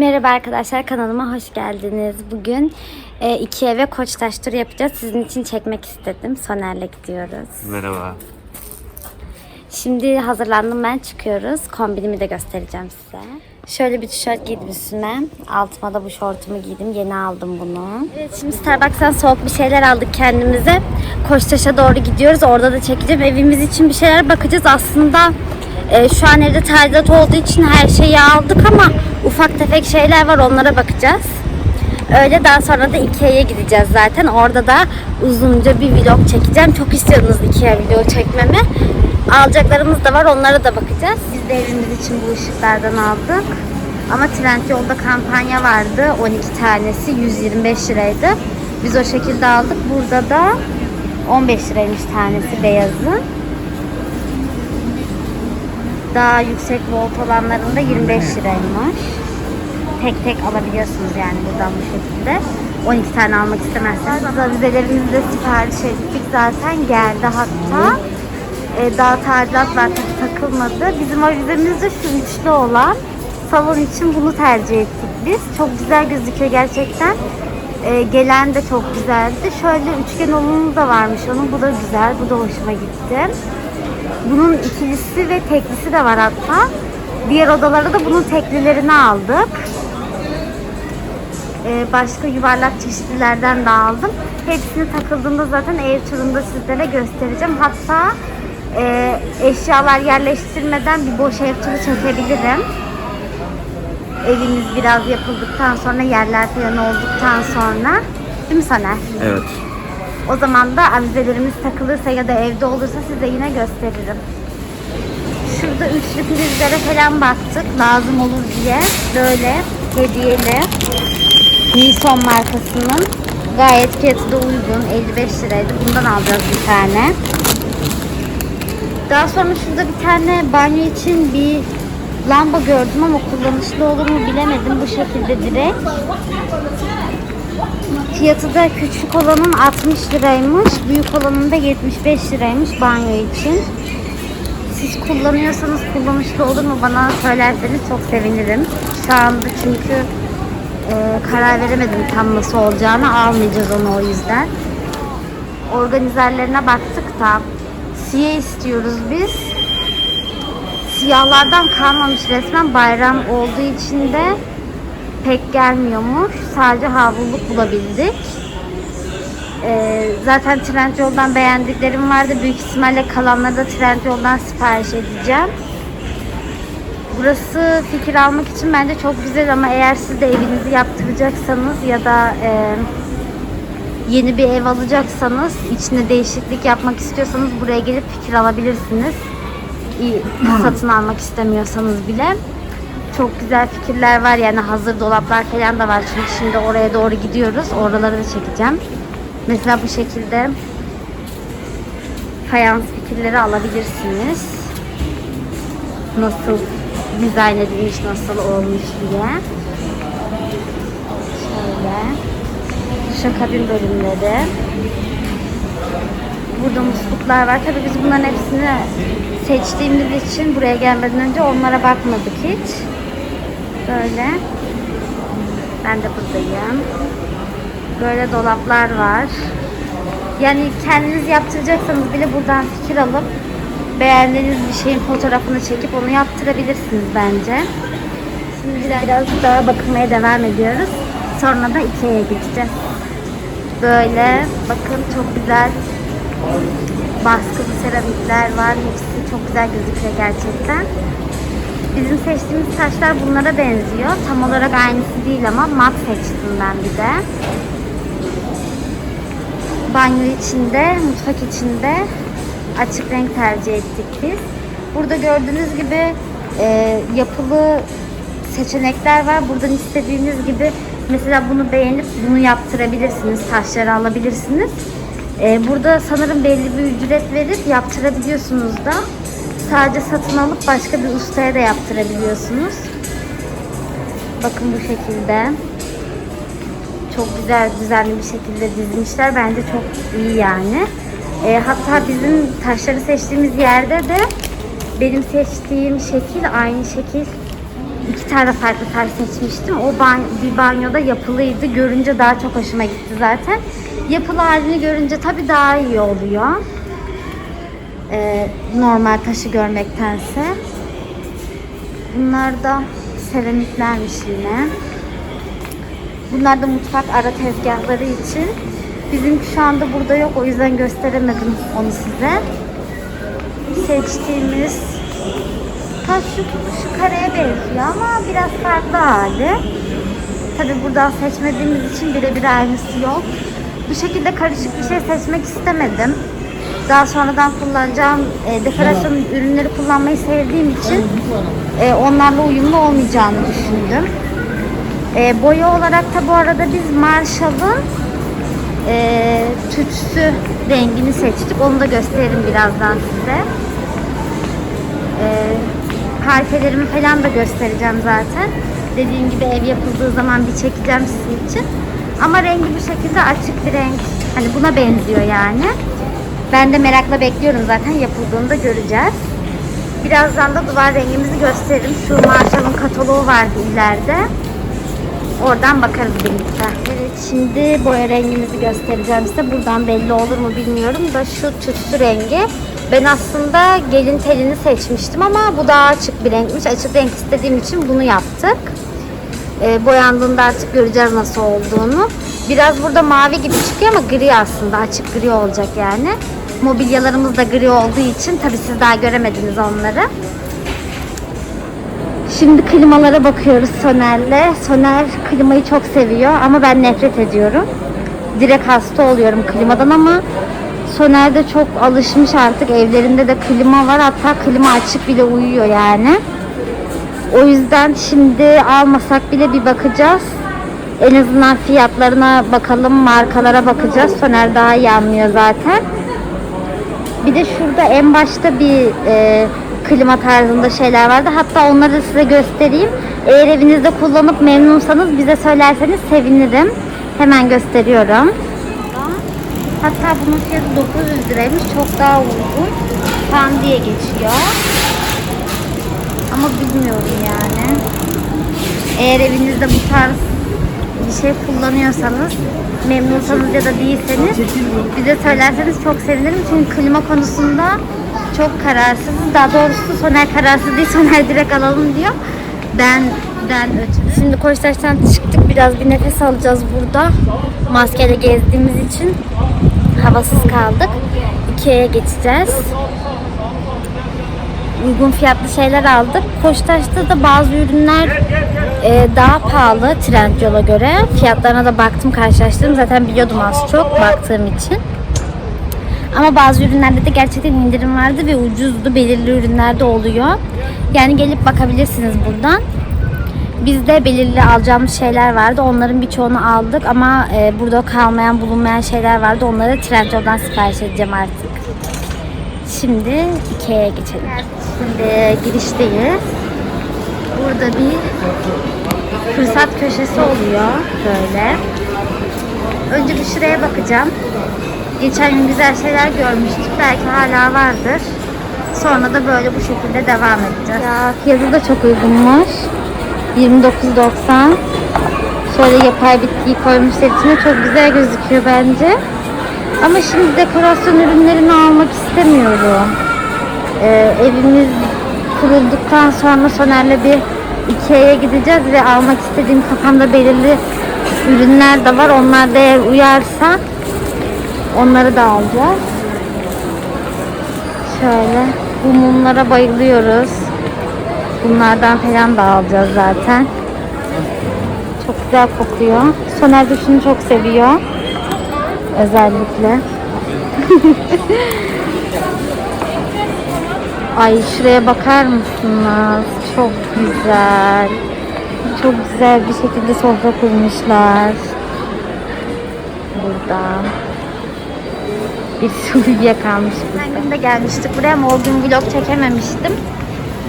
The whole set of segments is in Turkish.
Merhaba arkadaşlar kanalıma hoş geldiniz. Bugün e, iki eve Koçtaş turu yapacağız. Sizin için çekmek istedim. Soner'le gidiyoruz. Merhaba. Şimdi hazırlandım ben çıkıyoruz. Kombinimi de göstereceğim size. Şöyle bir tişört giydim üstüme. Altıma da bu şortumu giydim. Yeni aldım bunu. Evet şimdi Starbucks'tan soğuk bir şeyler aldık kendimize. Koçtaş'a doğru gidiyoruz. Orada da çekeceğim. Evimiz için bir şeyler bakacağız. Aslında e, şu an evde tadilat olduğu için her şeyi aldık ama ufak tefek şeyler var onlara bakacağız. Öyle daha sonra da Ikea'ya gideceğiz zaten. Orada da uzunca bir vlog çekeceğim. Çok istiyordunuz Ikea video çekmemi. Alacaklarımız da var. Onlara da bakacağız. Biz de evimiz için bu ışıklardan aldık. Ama Trendyol'da kampanya vardı. 12 tanesi 125 liraydı. Biz o şekilde aldık. Burada da 15 liraymış tanesi beyazı. Daha yüksek volt olanlarında 25 liraymış tek tek alabiliyorsunuz yani buradan bu şekilde. 12 tane almak istemezseniz. Avizelerimizi de sipariş ettik. Zaten geldi hatta. Ee, daha tadilat var takılmadı. Bizim avizemiz de şu üçlü olan. Salon için bunu tercih ettik biz. Çok güzel gözüküyor gerçekten. Ee, gelen de çok güzeldi. Şöyle üçgen olanı da varmış onun. Bu da güzel. Bu da hoşuma gitti. Bunun ikilisi ve teklisi de var hatta. Diğer odalara da bunun teklilerini aldık. Ee, başka yuvarlak çeşitlilerden de aldım. Hepsini takıldığında zaten ev turunda sizlere göstereceğim. Hatta e, eşyalar yerleştirmeden bir boş ev turu çekebilirim. Evimiz biraz yapıldıktan sonra, yerler falan olduktan sonra. Değil mi Saner? Evet. O zaman da avizelerimiz takılırsa ya da evde olursa size yine gösteririm. Şurada üçlü prizlere falan baktık lazım olur diye. Böyle hediyeli. Nison markasının gayet fiyatı da uygun. 55 liraydı. Bundan alacağız bir tane. Daha sonra şurada bir tane banyo için bir lamba gördüm ama kullanışlı olur mu bilemedim. Bu şekilde direkt. Fiyatı da küçük olanın 60 liraymış. Büyük olanın da 75 liraymış banyo için. Siz kullanıyorsanız kullanışlı olur mu bana söylerseniz çok sevinirim. Şu anda çünkü e, karar veremedim tam nasıl olacağını. Almayacağız onu o yüzden. Organizerlerine baktık da siyah istiyoruz biz. Siyahlardan kalmamış resmen bayram olduğu için de pek gelmiyormuş. Sadece havluluk bulabildik. Ee, zaten Trendyol'dan beğendiklerim vardı. Büyük ihtimalle kalanları da Trendyol'dan sipariş edeceğim. Burası fikir almak için bence çok güzel ama eğer siz de evinizi yaptıracaksanız ya da e, yeni bir ev alacaksanız, içine değişiklik yapmak istiyorsanız buraya gelip fikir alabilirsiniz. Satın almak istemiyorsanız bile. Çok güzel fikirler var yani hazır dolaplar falan da var çünkü şimdi oraya doğru gidiyoruz. Oraları da çekeceğim. Mesela bu şekilde fayans fikirleri alabilirsiniz. Nasıl dizayn edilmiş, nasıl olmuş diye. Şöyle. Şakabin bölümleri. Burada musluklar var. Tabii biz bunların hepsini seçtiğimiz için buraya gelmeden önce onlara bakmadık hiç. Böyle. Ben de buradayım. Böyle dolaplar var. Yani kendiniz yaptıracaksanız bile buradan fikir alıp beğendiğiniz bir şeyin fotoğrafını çekip onu yaptırabilirsiniz bence. Şimdi biraz daha bakılmaya devam ediyoruz. Sonra da Ikea'ya gideceğiz. Böyle bakın çok güzel baskılı seramikler var. Hepsi çok güzel gözüküyor gerçekten. Bizim seçtiğimiz taşlar bunlara benziyor. Tam olarak aynısı değil ama mat seçtim ben bir de. Banyo içinde, mutfak içinde açık renk tercih ettik biz. Burada gördüğünüz gibi e, yapılı seçenekler var. Buradan istediğiniz gibi mesela bunu beğenip bunu yaptırabilirsiniz. Taşları alabilirsiniz. E, burada sanırım belli bir ücret verip yaptırabiliyorsunuz da. Sadece satın alıp başka bir ustaya da yaptırabiliyorsunuz. Bakın bu şekilde. Çok güzel düzenli bir şekilde dizmişler. Bence çok iyi yani. E, hatta bizim taşları seçtiğimiz yerde de benim seçtiğim şekil aynı şekil iki tane farklı tel seçmiştim. O ban bir banyoda yapılıydı. Görünce daha çok hoşuma gitti zaten. Yapılı halini görünce tabii daha iyi oluyor. Ee, normal taşı görmektense. Bunlar da seramiklermiş yine. Bunlar da mutfak ara tezgahları için. Bizimki şu anda burada yok. O yüzden gösteremedim onu size. Seçtiğimiz taş şu, şu kareye benziyor ama biraz farklı hali. Tabi buradan seçmediğimiz için birebir aynısı yok. Bu şekilde karışık bir şey seçmek istemedim. Daha sonradan kullanacağım e, dekorasyon ürünleri kullanmayı sevdiğim için e, onlarla uyumlu olmayacağını düşündüm. E, boya olarak da bu arada biz Marshall'ın e, tütsü rengini seçtik. Onu da gösteririm birazdan size. E, harfelerimi falan da göstereceğim zaten. Dediğim gibi ev yapıldığı zaman bir çekeceğim sizin için. Ama rengi bu şekilde açık bir renk. Hani buna benziyor yani. Ben de merakla bekliyorum zaten yapıldığında göreceğiz. Birazdan da duvar rengimizi gösteririm. Şu Marshall'ın kataloğu vardı ileride. Oradan bakarız birlikte. Evet şimdi boya rengimizi göstereceğim size. Buradan belli olur mu bilmiyorum da şu tütsü rengi. Ben aslında gelin telini seçmiştim ama bu daha açık bir renkmiş. Açık renk istediğim için bunu yaptık. Ee, boyandığında artık göreceğiz nasıl olduğunu. Biraz burada mavi gibi çıkıyor ama gri aslında. Açık gri olacak yani. Mobilyalarımız da gri olduğu için tabii siz daha göremediniz onları. Şimdi klimalara bakıyoruz Soner'le. Soner klimayı çok seviyor ama ben nefret ediyorum. Direkt hasta oluyorum klimadan ama Soner de çok alışmış artık. Evlerinde de klima var. Hatta klima açık bile uyuyor yani. O yüzden şimdi almasak bile bir bakacağız. En azından fiyatlarına bakalım, markalara bakacağız. Soner daha iyi anlıyor zaten. Bir de şurada en başta bir e, klima tarzında şeyler vardı. Hatta onları da size göstereyim. Eğer evinizde kullanıp memnunsanız bize söylerseniz sevinirim. Hemen gösteriyorum. Hatta bunun fiyatı 900 liraymış. Çok daha uygun. Fan diye geçiyor. Ama bilmiyorum yani. Eğer evinizde bu tarz bir şey kullanıyorsanız, memnunsanız ya da değilseniz bize söylerseniz çok sevinirim. Çünkü klima konusunda çok kararsızız. Daha doğrusu Soner kararsız değil, Soner direkt alalım diyor. Ben ben ötürü. Şimdi Koçtaş'tan çıktık. Biraz bir nefes alacağız burada. Maskeyle gezdiğimiz için havasız kaldık. Ikea'ya geçeceğiz uygun fiyatlı şeyler aldık. Koçtaş'ta da bazı ürünler e, daha pahalı Trendyol'a göre. Fiyatlarına da baktım, karşılaştırdım. Zaten biliyordum az çok baktığım için. Ama bazı ürünlerde de gerçekten indirim vardı ve ucuzdu. Belirli ürünlerde oluyor. Yani gelip bakabilirsiniz buradan. Bizde belirli alacağımız şeyler vardı. Onların birçoğunu aldık ama e, burada kalmayan, bulunmayan şeyler vardı. Onları Trendyol'dan sipariş edeceğim artık. Şimdi Ikea'ya geçelim. Şimdi girişteyiz. Burada bir fırsat köşesi oluyor böyle. Önce bir şuraya bakacağım. Geçen gün güzel şeyler görmüştük. Belki hala vardır. Sonra da böyle bu şekilde devam edeceğiz. Ya fiyatı da çok uygunmuş. 29.90 Şöyle yapay bitkiyi koymuşlar içine. Çok güzel gözüküyor bence. Ama şimdi dekorasyon ürünlerini almak istemiyorum. Ee, evimiz kurulduktan sonra Soner'le bir Ikea'ya gideceğiz ve almak istediğim kafamda belirli ürünler de var. Onlar da eğer uyarsa onları da alacağız. Şöyle bu mumlara bayılıyoruz. Bunlardan falan da alacağız zaten. Çok güzel kokuyor. Soner de şunu çok seviyor. Özellikle. Ay şuraya bakar mısınız? Çok güzel. Çok güzel bir şekilde sofra kurmuşlar. Burada. Bir uyuyakalmış burada. Ben gün de gelmiştik buraya ama o gün vlog çekememiştim.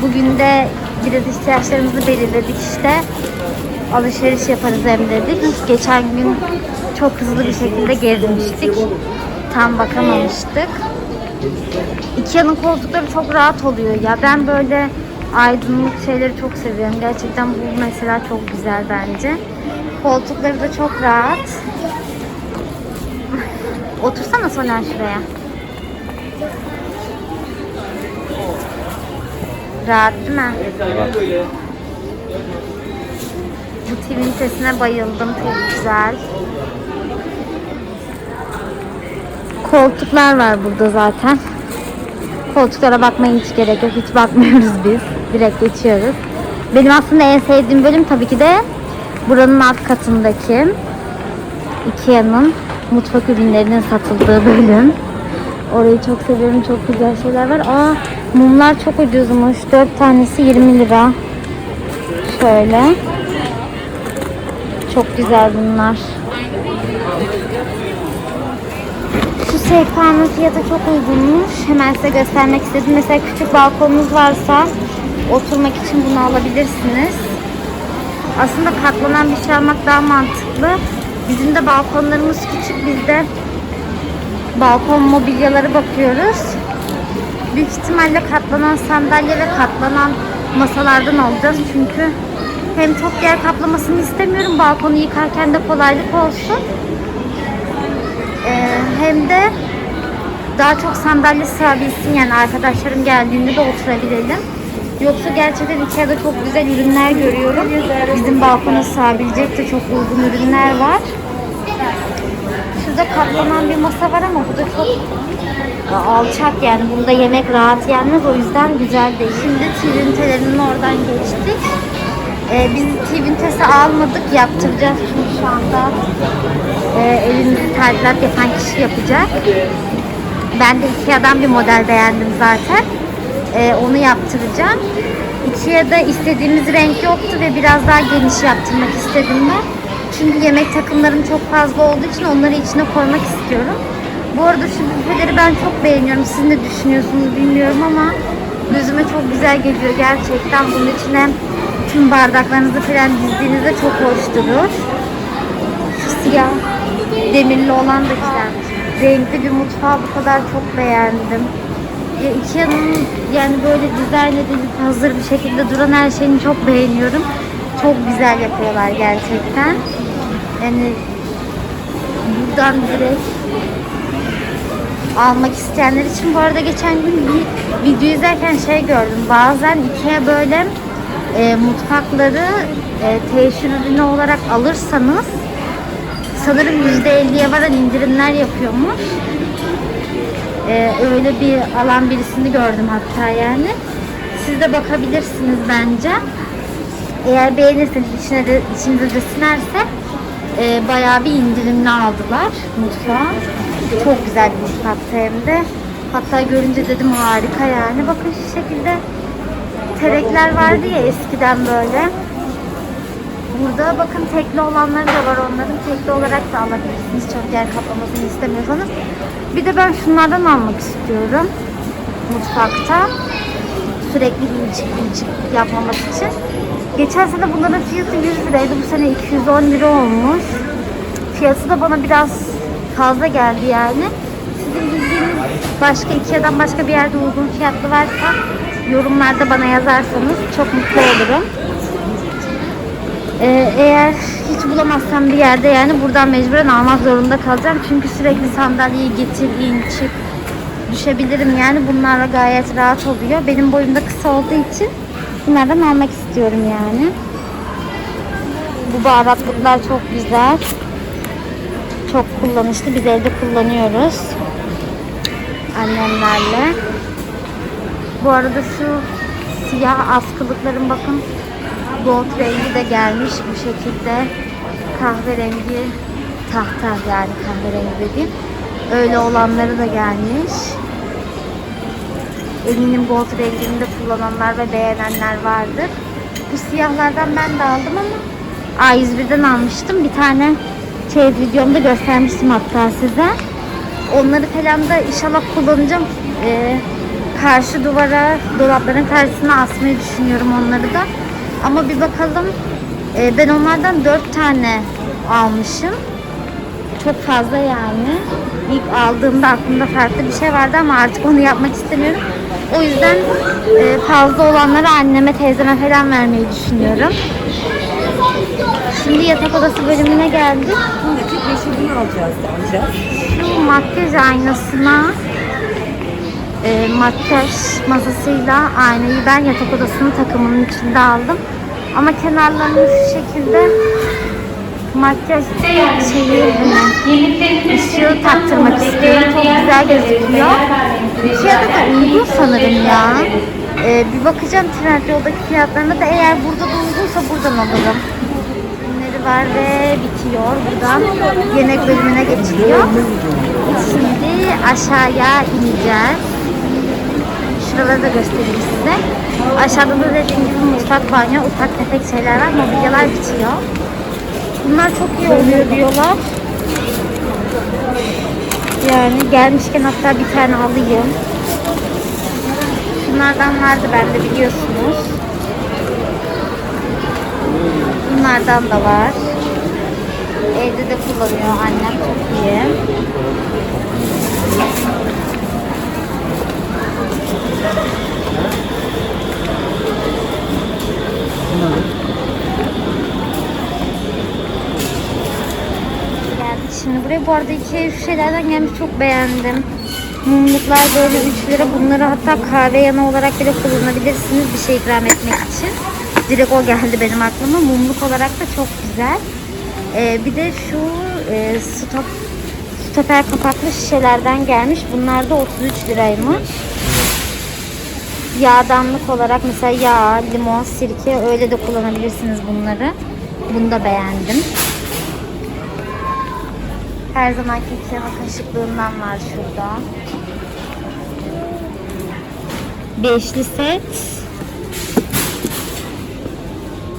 Bugün de biraz ihtiyaçlarımızı belirledik işte. Alışveriş yaparız hem dedik. Geçen gün çok hızlı bir şekilde gezmiştik. Tam bakamamıştık. Ikea'nın koltukları çok rahat oluyor ya. Ben böyle aydınlık şeyleri çok seviyorum. Gerçekten bu mesela çok güzel bence. Koltukları da çok rahat. Otursana Soner şuraya. Rahat değil mi? Bu TV sesine bayıldım. Çok güzel. Koltuklar var burada zaten. Koltuklara bakmaya hiç gerek yok. Hiç bakmıyoruz biz. Direkt geçiyoruz. Benim aslında en sevdiğim bölüm tabii ki de buranın alt katındaki Ikea'nın mutfak ürünlerinin satıldığı bölüm. Orayı çok seviyorum. Çok güzel şeyler var. Aa mumlar çok ucuzmuş. 4 tanesi 20 lira. Şöyle. Çok güzel bunlar. Şu sehpanın fiyatı çok uygunmuş. Hemen size göstermek istedim. Mesela küçük balkonunuz varsa oturmak için bunu alabilirsiniz. Aslında katlanan bir şey almak daha mantıklı. Bizim de balkonlarımız küçük. Biz de balkon mobilyaları bakıyoruz. Büyük ihtimalle katlanan sandalye ve katlanan masalardan alacağız. Çünkü hem çok yer kaplamasını istemiyorum. Balkonu yıkarken de kolaylık olsun. Ee, hem de daha çok sandalye sığabilsin yani arkadaşlarım geldiğinde de oturabilelim. Yoksa gerçekten Ikea'da çok güzel ürünler görüyorum. Bizim balkona sığabilecek de çok uygun ürünler var. Şurada katlanan bir masa var ama bu da çok alçak yani. Bunda yemek rahat yenmez o yüzden güzel değil. Şimdi tirintelerinin oradan geçtik. Ee, biz tivintesi almadık yaptıracağız çünkü şu anda e, evimizi tadilat yapan kişi yapacak. Ben de Ikea'dan bir model beğendim zaten. Ee, onu yaptıracağım. Ikea'da istediğimiz renk yoktu ve biraz daha geniş yaptırmak istedim ben. Çünkü yemek takımlarım çok fazla olduğu için onları içine koymak istiyorum. Bu arada şu büfeleri ben çok beğeniyorum. Siz ne düşünüyorsunuz bilmiyorum ama gözüme çok güzel geliyor gerçekten. Bunun içine tüm bardaklarınızı falan dizdiğinizde çok hoş durur. Şu siyah demirli olan da güzelmiş. Renkli bir mutfağı bu kadar çok beğendim. Ya Ikea'nın yani böyle dizayn edilip hazır bir şekilde duran her şeyini çok beğeniyorum. Çok güzel yapıyorlar gerçekten. Yani buradan direkt almak isteyenler için bu arada geçen gün bir video izlerken şey gördüm. Bazen Ikea böyle e, mutfakları e, teşhir ürünü olarak alırsanız sanırım %50'ye varan indirimler yapıyormuş. E, öyle bir alan birisini gördüm hatta yani. Siz de bakabilirsiniz bence. Eğer beğenirseniz içine de, içinize de sinerse e, bayağı bir indirimli aldılar mutfağı. Çok güzel bir mutfaktı hem de. Hatta görünce dedim harika yani. Bakın şu şekilde terekler vardı ya eskiden böyle. Burada bakın tekli olanları da var onların. Tekli olarak da alabilirsiniz. Çok yer kaplamasını istemiyorsanız. Bir de ben şunlardan almak istiyorum. Mutfakta. Sürekli ilçik ilçik yapmamak için. Geçen sene bunların fiyatı 100 liraydı. Bu sene 210 lira olmuş. Fiyatı da bana biraz fazla geldi yani. Sizin bildiğiniz başka Ikea'dan başka bir yerde uygun fiyatlı varsa yorumlarda bana yazarsanız çok mutlu olurum. Ee, eğer hiç bulamazsam bir yerde yani buradan mecburen almak zorunda kalacağım. Çünkü sürekli sandalyeyi getir, in, çık düşebilirim yani. Bunlarla gayet rahat oluyor. Benim boyum da kısa olduğu için bunlardan almak istiyorum yani. Bu baharatlıklar çok güzel. Çok kullanışlı. Biz evde kullanıyoruz. Annemlerle. Bu arada şu siyah askılıkların bakın gold rengi de gelmiş bu şekilde. Kahverengi tahta yani kahverengi dediğim. Öyle olanları da gelmiş. Eminim gold rengini de kullananlar ve beğenenler vardır. Bu siyahlardan ben de aldım ama A101'den almıştım. Bir tane şey videomda göstermiştim hatta size. Onları falan da inşallah kullanacağım. Ee, karşı duvara, dolapların karşısına asmayı düşünüyorum onları da. Ama bir bakalım. Ee, ben onlardan 4 tane almışım. Çok fazla yani. İlk aldığımda aklımda farklı bir şey vardı ama artık onu yapmak istemiyorum. O yüzden e, fazla olanları anneme, teyzeme falan vermeyi düşünüyorum. Şimdi yatak odası bölümüne geldik. Buradaki yeşilini alacağız alacağız. Şu makyaj aynasına e, makyaj masasıyla aynayı ben yatak odasının takımının içinde aldım. Ama kenarlarını şu şekilde makyaj şeyi ışığı taktırmak istiyorum. Çok güzel gözüküyor. Fiyatı da uygun sanırım ya. E, bir bakacağım Trendyol'daki fiyatlarına da eğer burada da uygunsa buradan alırım. Ürünleri var ve bitiyor. Buradan yemek bölümüne geçiliyor. Şimdi aşağıya ineceğiz. Şuraları da göstereyim size. Aşağıda da dediğim gibi mutfak, banyo, ufak tefek şeyler var. Mobilyalar bitiyor. Bunlar çok iyi oluyor diyorlar. Yani gelmişken hatta bir tane alayım. Bunlardan vardı bende biliyorsunuz. Bunlardan da var. Evde de kullanıyor annem çok iyi. Geldi şimdi buraya. Bu arada iki şu şeylerden gelmiş çok beğendim. Mumluklar böyle 3 lira. Bunları hatta kahve yanı olarak bile kullanabilirsiniz bir şey ikram etmek için. Direkt o geldi benim aklıma. Mumluk olarak da çok güzel. Ee, bir de şu e, stop stoper kapaklı şişelerden gelmiş. Bunlar da 33 liraymış. Yağdanlık olarak mesela yağ, limon, sirke öyle de kullanabilirsiniz bunları. Bunu da beğendim. Her zamanki krema kaşıklığından var şurada. Beşli set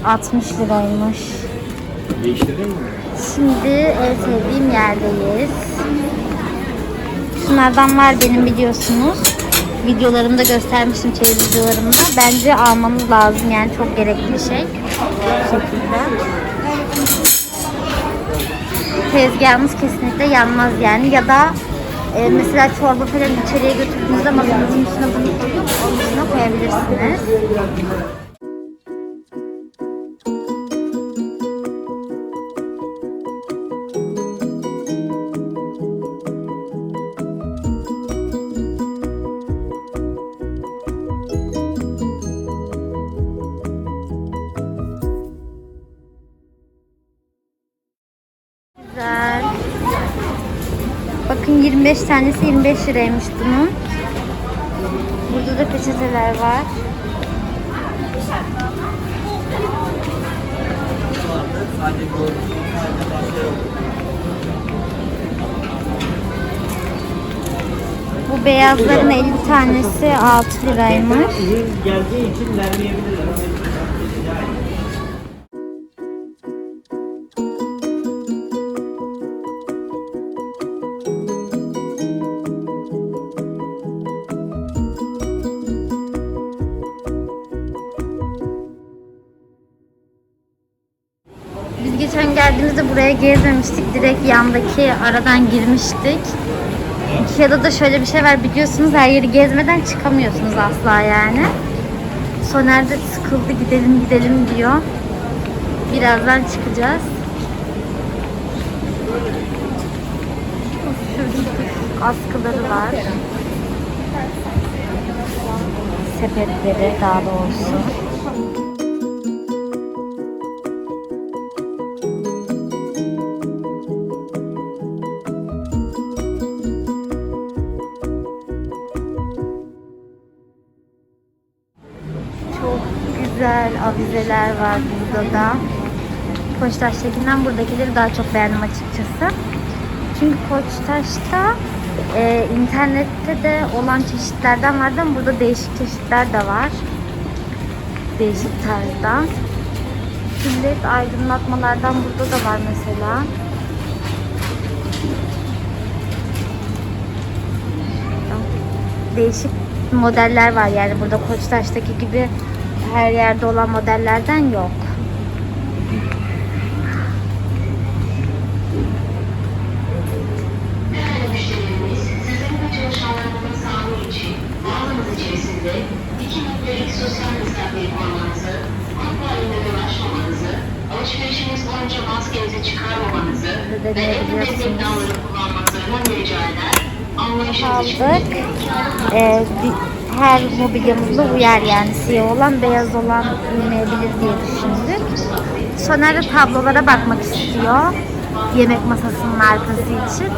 60 liraymış. Değiştirdin mi? Şimdi en sevdiğim yerdeyiz. Şunlardan var benim biliyorsunuz. Videolarımda göstermiştim çeyiz videolarımda. Bence almanız lazım yani çok gerekli bir şey. Bu şekilde. Tezgahımız kesinlikle yanmaz yani ya da e, mesela çorba falan içeriye götürdüğünüzde masanızın üstüne bunu koyup onun koyabilirsiniz. 25 tanesi 25 liraymış bunun. Burada da peçeteler var. Bu beyazların 50 tanesi 6 liraymış. Geldiği için vermeyebilirler. Geldiğimizde buraya gezmemiştik. Direkt yandaki aradan girmiştik. Ikea'da da şöyle bir şey var biliyorsunuz her yeri gezmeden çıkamıyorsunuz asla yani. Soner de sıkıldı gidelim gidelim diyor. Birazdan çıkacağız. Askıları var. Sepetleri daha doğrusu. Güzel avizeler var burada da. Koçtaş'takinden buradakileri daha çok beğendim açıkçası. Çünkü Koçtaş'ta e, internette de olan çeşitlerden vardı ama burada değişik çeşitler de var. Değişik tarzda. Millet aydınlatmalardan burada da var mesela. Değişik modeller var yani burada Koçtaş'taki gibi her yerde olan modellerden yok. İçin alışverişiniz boyunca maskenizi çıkarmamanızı ve el temizlik damları kullanmanızı rica eder. Anlayışınızı aldık. Ee, her mobilyamızda uyar yani siyah olan beyaz olan uymayabilir diye düşündük. Soner de tablolara bakmak istiyor. Yemek masasının arkası için.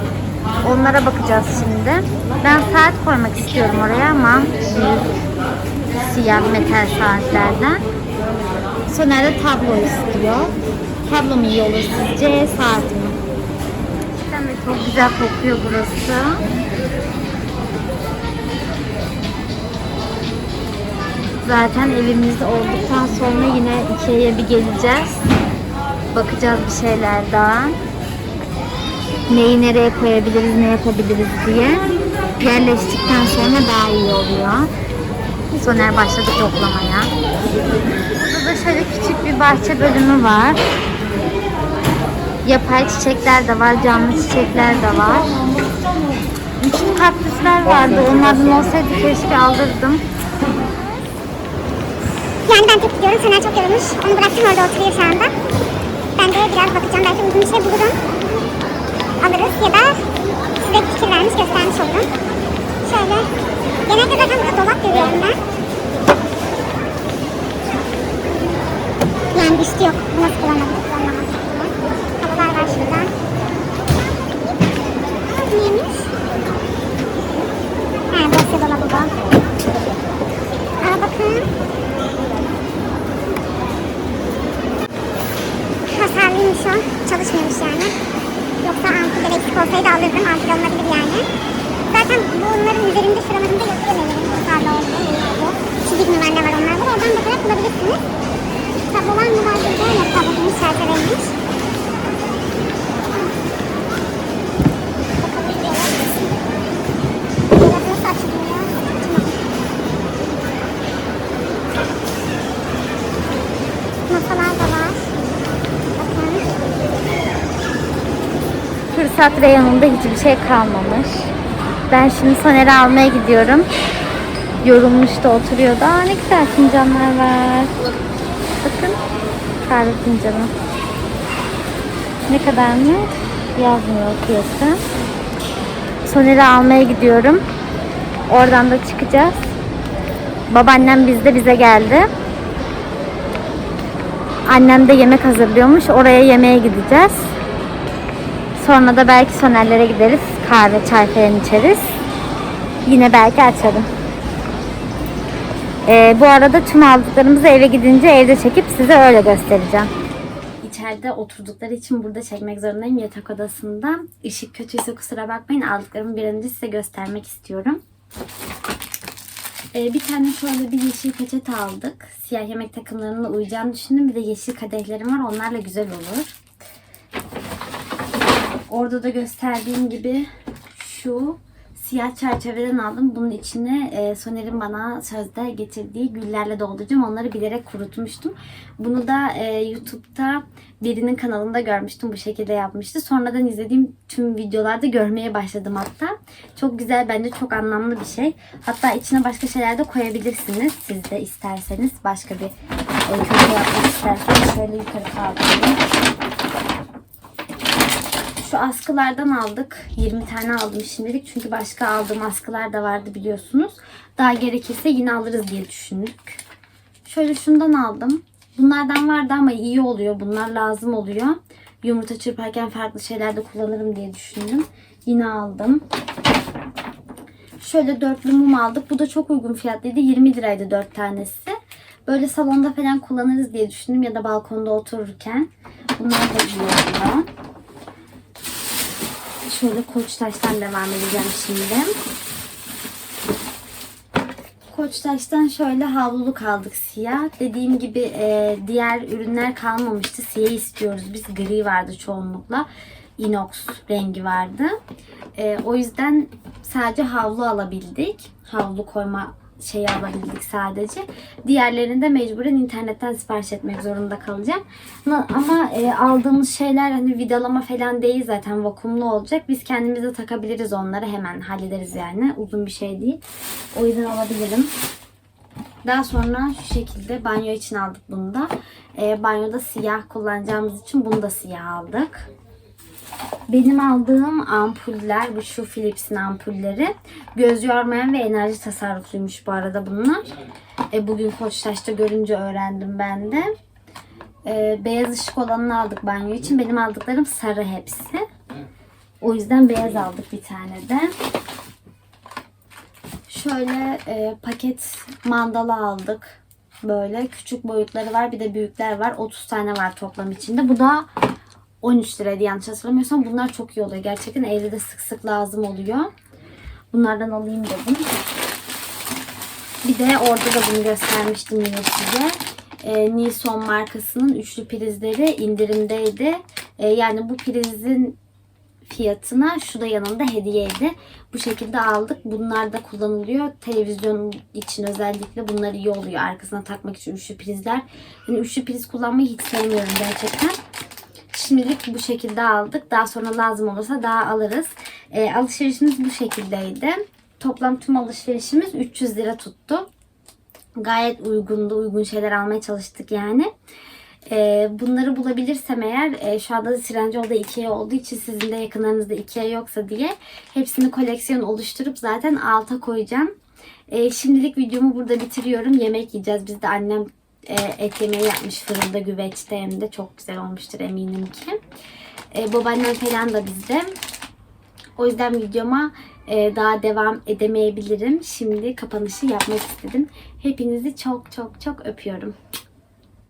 Onlara bakacağız şimdi. Ben saat koymak istiyorum oraya ama büyük siyah metal saatlerden. Soner de tablo istiyor. Tablo mu iyi olur sizce saat mi? Çok güzel kokuyor burası. Zaten evimizde olduktan sonra yine Ikea'ya bir geleceğiz. Bakacağız bir şeyler daha. Neyi nereye koyabiliriz, ne yapabiliriz diye. Yerleştikten sonra daha iyi oluyor. Soner başladı toplamaya. Burada da şöyle küçük bir bahçe bölümü var. Yapay çiçekler de var, canlı çiçekler de var. Küçük kaktüsler vardı. Onlardan olsaydı keşke alırdım. Yani ben tek gidiyorum. Çok yorulmuş. Onu bıraktım orada oturuyor şu anda. Ben de biraz bakacağım. Belki uygun bir şey bulurum. Alırız ya da size fikir vermiş, göstermiş olurum. Şöyle. Genelde zaten burada dolap görüyorum ben. Yani üstü yok. Bu nasıl kullanılır, kullanılamaz var şurada. Neymiş? Ha, dosya dolabı bu. Aa bakın. O. Çalışmıyormuş yani. Yoksa ampuller eksik olsaydı alırdım. Ampul alınabilir yani. Zaten bunların üzerinde şuralarında yazıyor nelerin hasarlı olduğu. olduğu. Çizik mi var onlar var. Oradan bakarak bulabilirsiniz. Tablolar mı var burada? Yok tablomuz Fırsat reyonunda hiçbir şey kalmamış. Ben şimdi Soner'i almaya gidiyorum. Yorulmuş da oturuyordu. Aa ne güzel fincanlar var. Bakın kahve fincanı. Ne kadar mı? Yazmıyor fiyatı. Soner'i almaya gidiyorum. Oradan da çıkacağız. Babaannem bizde bize geldi. Annem de yemek hazırlıyormuş. Oraya yemeğe gideceğiz. Sonra da belki Soner'lere gideriz. Kahve, çay falan içeriz. Yine belki açarım. Ee, bu arada tüm aldıklarımızı eve gidince evde çekip size öyle göstereceğim. İçeride oturdukları için burada çekmek zorundayım yatak odasında. Işık kötüyse kusura bakmayın. Aldıklarımı bir size göstermek istiyorum. Ee, bir tane şöyle bir yeşil peçete aldık. Siyah yemek takımlarına uyacağını düşündüm. Bir de yeşil kadehlerim var. Onlarla güzel olur. Orada da gösterdiğim gibi şu siyah çerçeveden aldım. Bunun içine e, Soner'in bana sözde getirdiği güllerle dolduracağım. Onları bilerek kurutmuştum. Bunu da e, YouTube'da birinin kanalında görmüştüm. Bu şekilde yapmıştı. Sonradan izlediğim tüm videolarda görmeye başladım hatta. Çok güzel bence çok anlamlı bir şey. Hatta içine başka şeyler de koyabilirsiniz. Siz de isterseniz başka bir e, köşe yapmak isterseniz şöyle yukarı kaldırayım. Şu askılardan aldık. 20 tane aldım şimdilik. Çünkü başka aldığım askılar da vardı biliyorsunuz. Daha gerekirse yine alırız diye düşündük. Şöyle şundan aldım. Bunlardan vardı ama iyi oluyor. Bunlar lazım oluyor. Yumurta çırparken farklı şeylerde kullanırım diye düşündüm. Yine aldım. Şöyle dörtlü mum aldık. Bu da çok uygun fiyatlıydı. 20 liraydı dört tanesi. Böyle salonda falan kullanırız diye düşündüm ya da balkonda otururken. Bunlar da iyi oluyor. Şöyle Koçtaş'tan devam edeceğim şimdi. Koçtaş'tan şöyle havluluk aldık siyah. Dediğim gibi e, diğer ürünler kalmamıştı. Siyah istiyoruz. Biz gri vardı çoğunlukla. Inox rengi vardı. E, o yüzden sadece havlu alabildik. Havlu koyma şeyi alabildik sadece. Diğerlerini de mecburen internetten sipariş etmek zorunda kalacağım. Ama, e, aldığımız şeyler hani vidalama falan değil zaten vakumlu olacak. Biz kendimiz takabiliriz onları hemen hallederiz yani. Uzun bir şey değil. O yüzden alabilirim. Daha sonra şu şekilde banyo için aldık bunu da. Ee, banyoda siyah kullanacağımız için bunu da siyah aldık. Benim aldığım ampuller, bu şu Philips'in ampulleri. Göz yormayan ve enerji tasarrufluymuş bu arada bunlar. E, bugün Koçtaş'ta görünce öğrendim ben de. E, beyaz ışık olanını aldık banyo için. Benim aldıklarım sarı hepsi. O yüzden beyaz aldık bir tane de. Şöyle e, paket mandala aldık. Böyle küçük boyutları var bir de büyükler var. 30 tane var toplam içinde. Bu da 13 liraydı yanlış hatırlamıyorsam. Bunlar çok iyi oluyor. Gerçekten evde de sık sık lazım oluyor. Bunlardan alayım dedim. Bir de orada da bunu göstermiştim yine size. E, Nilsson markasının üçlü prizleri indirimdeydi. E, yani bu prizin fiyatına şu da yanında hediyeydi. Bu şekilde aldık. Bunlar da kullanılıyor. Televizyon için özellikle bunlar iyi oluyor. Arkasına takmak için üçlü prizler. Yani üçlü priz kullanmayı hiç sevmiyorum gerçekten. Şimdilik bu şekilde aldık. Daha sonra lazım olursa daha alırız. E, alışverişimiz bu şekildeydi. Toplam tüm alışverişimiz 300 lira tuttu. Gayet uygundu. Uygun şeyler almaya çalıştık yani. E, bunları bulabilirsem eğer e, şu anda Trendyol'da Ikea olduğu için sizin de yakınlarınızda Ikea yoksa diye hepsini koleksiyon oluşturup zaten alta koyacağım. E, şimdilik videomu burada bitiriyorum. Yemek yiyeceğiz. Biz de annem e, et yemeği yapmış fırında güveçte hem de çok güzel olmuştur eminim ki. E, babaannem falan da bizde. O yüzden videoma e, daha devam edemeyebilirim. Şimdi kapanışı yapmak istedim. Hepinizi çok çok çok öpüyorum.